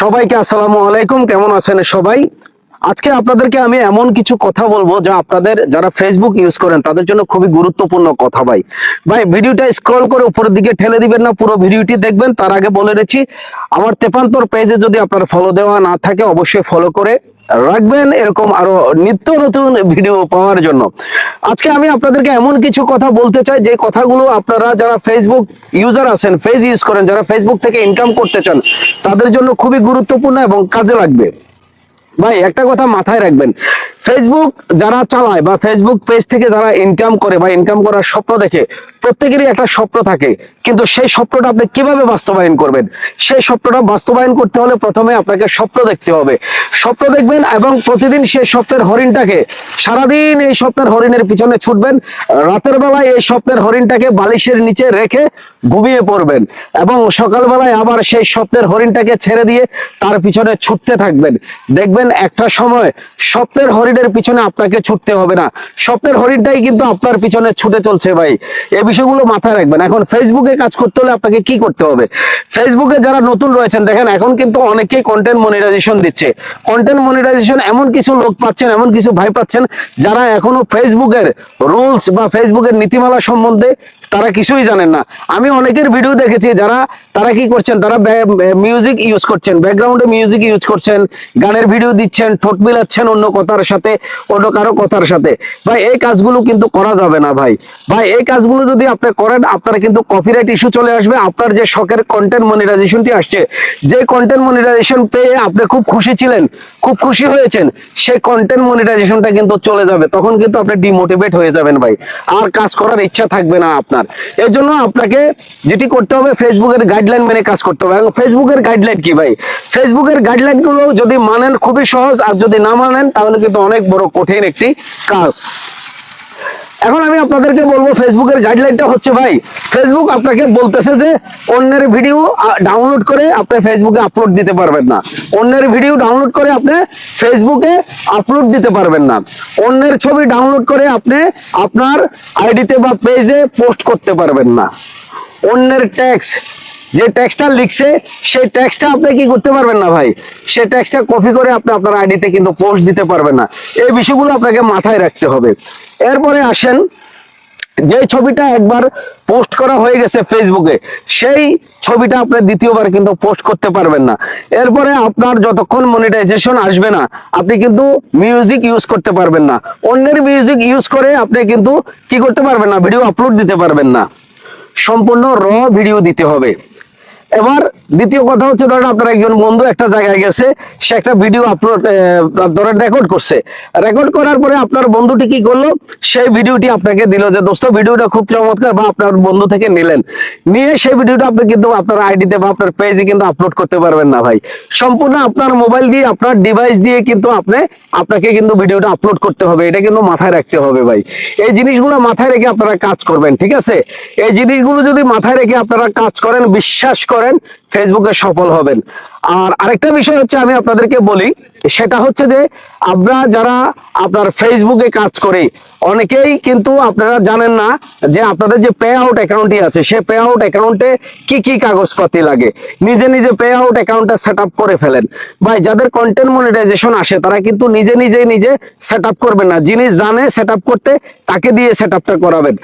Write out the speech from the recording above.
সবাইকে আসসালামু আলাইকুম, কেমন আছেন সবাই? আজকে আপনাদেরকে আমি এমন কিছু কথা বলব যা আপনাদের, যারা ফেসবুক ইউজ করেন, তাদের জন্য খুবই গুরুত্বপূর্ণ কথা ভাই। ভাই, ভিডিওটা স্ক্রল করে উপরের দিকে ঠেলে দিবেন না, পুরো ভিডিওটি দেখবেন। তার আগে বলে রেখেছি আমার তেপান্তর পেজে যদি আপনার ফলো দেওয়া না থাকে, অবশ্যই ফলো করে রাখবেন এরকম আরও নিত্য নতুন ভিডিও পাওয়ার জন্য। আজকে আমি আপনাদেরকে এমন কিছু কথা বলতে চাই, যে কথাগুলো আপনারা যারা ফেসবুক ইউজার আছেন ফেস ইউজ করেন, যারা ফেসবুক থেকে ইনকাম করতে চান, তাদের জন্য খুবই গুরুত্বপূর্ণ এবং কাজে লাগবে। ভাই, একটা কথা মাথায় রাখবেন। ফেসবুক যারা চালায় বা ফেসবুক পেজ থেকে যারা ইনকাম করে বা ইনকাম করার স্বপ্ন দেখে, প্রত্যেকেরই একটা স্বপ্ন থাকে। কিন্তু সেই স্বপ্নটা আপনি কীভাবে বাস্তবায়ন করবেন? সেই স্বপ্নটা বাস্তবায়ন করতে হলে প্রথমে আপনাকে স্বপ্ন দেখতে হবে। স্বপ্ন দেখবেন এবং প্রতিদিন সেই স্বপ্নের হরিণটাকে, সারাদিন এই স্বপ্নের হরিণের পিছনে ছুটবেন। রাতের বেলায় এই স্বপ্নের হরিণটাকে বালিশের নিচে রেখে ঘুমিয়ে পড়বেন এবং সকালবেলায় আবার সেই স্বপ্নের হরিণটাকে ছেড়ে দিয়ে তার পিছনে ছুটতে থাকবেন। দেখবেন একটা সময় স্বপ্নের হরিণের পিছনে আপনাকে ছুটতে হবে না। স্বপ্নের হরিণটাই কিন্তু আপনার পিছনে ছুটে চলছে ভাই। এই বিষয়গুলো মাথায় রাখবেন। এখন ফেসবুকে কাজ করতে হলে আপনাকে কি করতে হবে? ফেসবুকে যারা নতুন রয়েছেন, দেখেন, এখন কিন্তু অনেকেই কন্টেন্ট মনিটাইজেশন দিচ্ছে। কন্টেন্ট মনিটাইজেশন এমন কিছু লোক পাচ্ছেন, এমন কিছু ভাই পাচ্ছেন, যারা এখনও ফেসবুকের রুলস বা ফেসবুকের নীতিমালা সম্বন্ধে তারা কিছুই জানেন না। আমি অনেকের ভিডিও দেখেছি, যারা, তারা কি করছেন, তারা মিউজিক ইউজ করছেন ব্যাকগ্রাউন্ডে মিউজিক ইউজ করছেন, গানের ভিডিও দিচ্ছেন, ঠোঁট মিলাচ্ছেন অন্য কথার সাথে, অন্য কারও কথার সাথে। ভাই, এই কাজগুলো কিন্তু করা যাবে না ভাই। ভাই, এই কাজগুলো যদি আপনি করেন, আপনার কিন্তু কপিরাইট ইস্যু চলে আসবে, আপনার যে শখের কন্টেন্ট মনিটাইজেশনটি আসছে, যে কন্টেন্ট মনিটাইজেশন পেয়ে আপনি খুব খুশি ছিলেন, খুব খুশি হয়েছেন, সেই কন্টেন্ট মনিটাইজেশনটা কিন্তু চলে যাবে। তখন কিন্তু আপনি ডিমোটিভেট হয়ে যাবেন ভাই। আর কাজ করার ইচ্ছা থাকবে না আপনার। এর জন্য আপনাকে যেটি করতে হবে, ফেসবুকের গাইডলাইন মেনে কাজ করতে হবে। এবং ফেসবুকের গাইডলাইন কি ভাই? ফেসবুকের গাইডলাইনগুলো যদি মানেন, খুবই সহজ, আর যদি না মানেন, তাহলে কিন্তু অনেক বড় কঠিন একটি কাজ। এখন আমি আপনাদেরকে বলব ফেসবুকের গাইডলাইনটা হচ্ছে ভাই ফেসবুক আপনাকে বলতেছে যে, অন্যের ভিডিও ডাউনলোড করে আপনি ফেসবুকে আপলোড দিতে পারবেন না। অন্যের ভিডিও ডাউনলোড করে আপনি ফেসবুকে আপলোড দিতে পারবেন না। অন্যের ছবি ডাউনলোড করে আপনি আপনার আইডিতে বা পেজে পোস্ট করতে পারবেন না। অন্যের ট্যাক্স যে ট্যাক্সটা লিখছে, সেই ট্যাক্সটা আপনি কি করতে পারবেন না ভাই? সেই ট্যাক্সটা কপি করে আপনি আপনার আইডিতে কিন্তু পোস্ট দিতে পারবেন না। এই বিষয়গুলো আপনাকে মাথায় রাখতে হবে। এরপরে আসেন, যে ছবিটা একবার পোস্ট করা হয়ে গেছে ফেসবুকে সেই ছবিটা আপনি দ্বিতীয়বার কিন্তু পোস্ট করতে পারবেন না। এরপরে আপনার যতক্ষণ মনিটাইজেশন আসবে না, আপনি কিন্তু মিউজিক ইউজ করতে পারবেন না। অন্যের মিউজিক ইউজ করে আপনি কিন্তু কি করতে পারবেন না ভিডিও আপলোড দিতে পারবেন না। সম্পূর্ণ র ভিডিও দিতে হবে। এবার দ্বিতীয় কথা হচ্ছে, ধরেন আপনার একজন বন্ধু একটা জায়গায় গেছে, সে একটা ভিডিও আপলোড ধরেন রেকর্ড করছে। রেকর্ড করার পরে আপনার বন্ধুটি কি করল? সেই ভিডিওটি আপনাকে দিল যে, দোস্ত ভিডিওটা খুব চমৎকার বা আপনার বন্ধু থেকে নিলেন। নিয়ে সেই ভিডিওটা আপনি কিন্তু আপনার আইডিতে বা আপনার পেজে কিন্তু আপলোড করতে পারবেন না ভাই। সম্পূর্ণ আপনার মোবাইল দিয়ে, আপনার ডিভাইস দিয়ে কিন্তু আপনি, আপনাকে কিন্তু ভিডিওটা আপলোড করতে হবে। এটা কিন্তু মাথায় রাখতে হবে ভাই। এই জিনিসগুলো মাথায় রেখে আপনারা কাজ করবেন, ঠিক আছে? এই জিনিসগুলো যদি মাথায় রেখে আপনারা কাজ করেন, বিশ্বাস করেন ফেসবুকে সফল হবেন। আর আরেকটা বিষয় হচ্ছে আমি আপনাদেরকে বলি, সেটা হচ্ছে যে আমরা যারা আপনার ফেসবুকে কাজ করি, অনেকেই কিন্তু আপনারা জানেন না যে আপনাদের যে পে আউট অ্যাকাউন্টই আছে, সে পে আউট অ্যাকাউন্টে কি কি কাগজপাতি লাগে। নিজে নিজে পে আউট অ্যাকাউন্টটা সেট আপ করে ফেলেন। ভাই, যাদের কন্টেন্ট মনিটাইজেশন আসে, তারা কিন্তু নিজে নিজে নিজে সেট আপ করবেন না। যিনি জানে সেট আপ করতে, তাকে দিয়ে সেট আপটা করাবেন।